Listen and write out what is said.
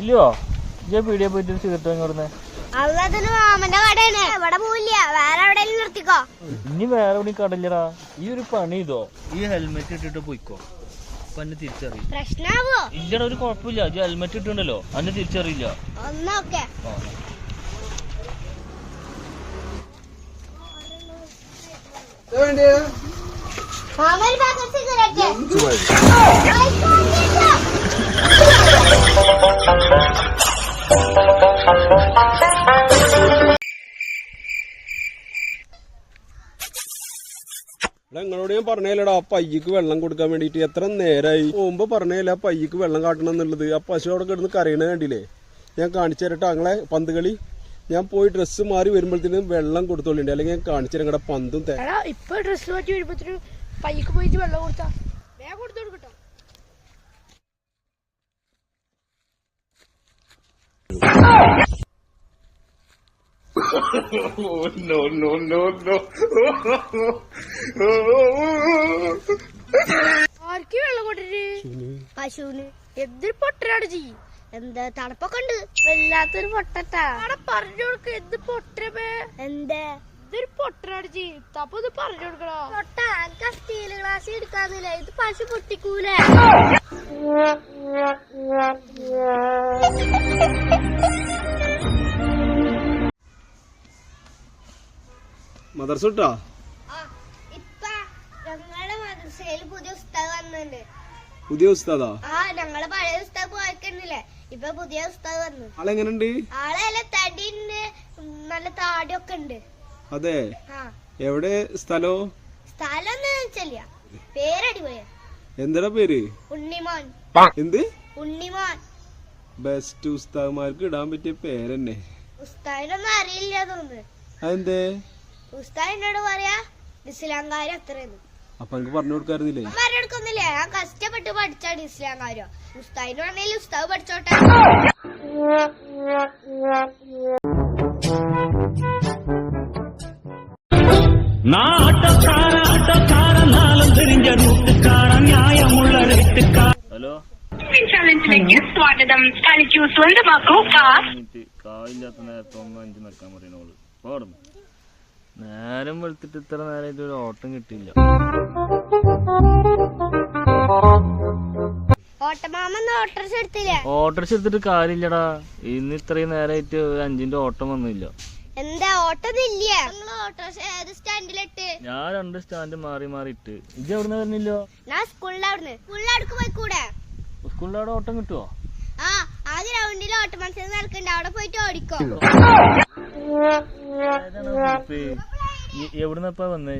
ഇല്ലയോ? ഇജ്ജ പീടിയെ പോയിട്ട് സിഗരറ്റ് വാങ്ങി കൊടുന്നേ. അള്ളതിന് മാമന്റെ കടയാണ്. ഇവിടെ പോവില്ല? വേറെ നിർത്തിക്കോ. ഇനി വേറെ എവിടെ കടല്ലടാ ഈ ഒരു പണി ഇതോ? ഈ ഹെൽമെറ്റ് ഇട്ടിട്ട് പോയിക്കോ. അപ്പൊ എന്നെ തിരിച്ചറിയും പ്രശ്നാവോ? ഇല്ലടാ ഒരു കുഴപ്പമില്ല. ഹെൽമെറ്റ് ഇട്ടുണ്ടല്ലോ. അന്നെ തിരിച്ചറിയില്ല. ഒന്നോക്കെ. ഞാൻ പറഞ്ഞേലടാ ആ പയ്യക്ക് വെള്ളം കൊടുക്കാൻ വേണ്ടിട്ട് എത്ര നേരായി. മുമ്പ് പറഞ്ഞേല ആ പയ്യക്ക് വെള്ളം കാട്ടണം എന്നുള്ളത്. ആ പശു അവിടെ കിടന്ന് കരയണ കണ്ടില്ലേ? ഞാൻ കാണിച്ചു തരട്ടെ അങ്ങളെ പന്ത് കളി ഞാൻ പോയി ഡ്രസ്സ് മാറി വരുമ്പോഴത്തേനും വെള്ളം കൊടുത്തോളിണ്ട്. അല്ലെങ്കിൽ ഞാൻ കാണിച്ചു തരാം. നിങ്ങളുടെ പന്തും ഇപ്പൊ ഡ്രസ് മാറ്റി വരുമ്പോഴത്തേനും പൈക്ക് പോയിട്ട് വെള്ളം കൊടുത്താ. വേഗം കൊടുത്തു കൊടുക്കട്ടോ. ആർക്ക് വെള്ളം കൊണ്ടിട്ട് പശുവിന് എന്തൊരു പൊട്ടനാണ് ചെയ്യും എന്താ തണുപ്പൊക്കെ ഉണ്ട് വല്ലാത്തൊരു പൊട്ടട്ടാ. പറഞ്ഞു കൊടുക്ക എന്ത് പൊട്ടമേ എന്താ? ഇതൊരു പൊട്ടനാട് ജീവിത. അപ്പൊ ഇത് പറഞ്ഞു കൊടുക്കണോ? പൊട്ട എനിക്ക് സ്റ്റീൽ ഗ്ലാസ് എടുക്കാന്നില്ല ഇത് പശു പൊട്ടിക്കൂലേ? മദർസ ഇട്ടാ ഇപ്പ ഞങ്ങളുടെ മദ്രസയിൽ പുതിയ ഉസ്താദ് വന്നിട്ടുണ്ട് പുതിയ ഉസ്താദാ? ആ ഞങ്ങളെ പഴയ ഉസ്താദ് പോയിക്കുന്നില്ലേ ഇപ്പൊ പുതിയ ഉസ്താദ് വന്നു. ആളെങ്ങനുണ്ട്? ആളെ നല്ല ഉം, നല്ല താടിയൊക്കെ ഉണ്ട്. അതെ? ആ. എവിടെ സ്ഥലോ? സ്ഥലം വെച്ചില്ല പേരടിപൊളിയാ. എന്താ പേര്? ഉണ്ണിമോൻ. എന്ത്? ഉണ്ണിമോൻ. ബെസ്റ്റ് ഉസ്താദ്മാർക്ക് ഇടാൻ പറ്റിയ പേരെന്നെ. ഉസ്താദിനൊന്നും അറിയില്ല തോന്നുന്നു. അതെന്തേ? ഉസ്താദ് എന്നോട് പറയാ ഇസ്ലാംകാര് അത്രയെന്ന് അപ്പൊ എനിക്ക് പറഞ്ഞു കൊടുക്കാറില്ലേ കൊടുക്കുന്നില്ലേ? ഞാൻ കഷ്ടപ്പെട്ട് പഠിച്ചാണ് ഇസ്ലാം കാര്യം ഉസ്താദിന് വേണമെങ്കിൽ ഉസ്താവ് പഠിച്ചോട്ടെ. ഹലോ? ചലഞ്ചിലേക്ക് സ്വാഗതം. കളിക്കൂ സ്വന്തമാക്കൂ കാർ മിനിറ്റ് കാവില്ലാത്ത നേരത്തെ ഒന്ന് അഞ്ച് നിൽക്കാൻ പറയണോൾ ഓടുന്നു നേരം വെളുത്തിട്ട് ഇത്ര നേരം ഒരു ഓട്ടം കിട്ടിയില്ല. ഓട്ടോറിക്ഷ എടുത്തിട്ട് കാര്യമില്ലടാ. ഇന്ന് ഇത്രയും നേരമായിട്ട് അഞ്ചിന്റെ ഓട്ടം വന്നില്ല. എന്താ ഓട്ടം ഇല്ല? നിങ്ങൾ ഓട്ടോസ് ഏത് സ്റ്റാൻഡിലിട്ട്? ഞാൻ രണ്ട് സ്റ്റാൻഡ് മാറി മാറി ഇട്ട്. ഇജ്ജ് എവിടുന്ന് വരുന്നില്ലോ? ഞാൻ സ്കൂളിൽ അടുക്ക് പോയി കൂടെ സ്കൂളിൽ ഓട്ടം കിട്ടുവോ ആ ആ റൗണ്ടിൽ ഓട്ട മത്സരം നടക്കണ്ട. അവിടെ പോയിട്ട് ഓടിക്കോ. എവിടുന്നപ്പാ വന്നേ?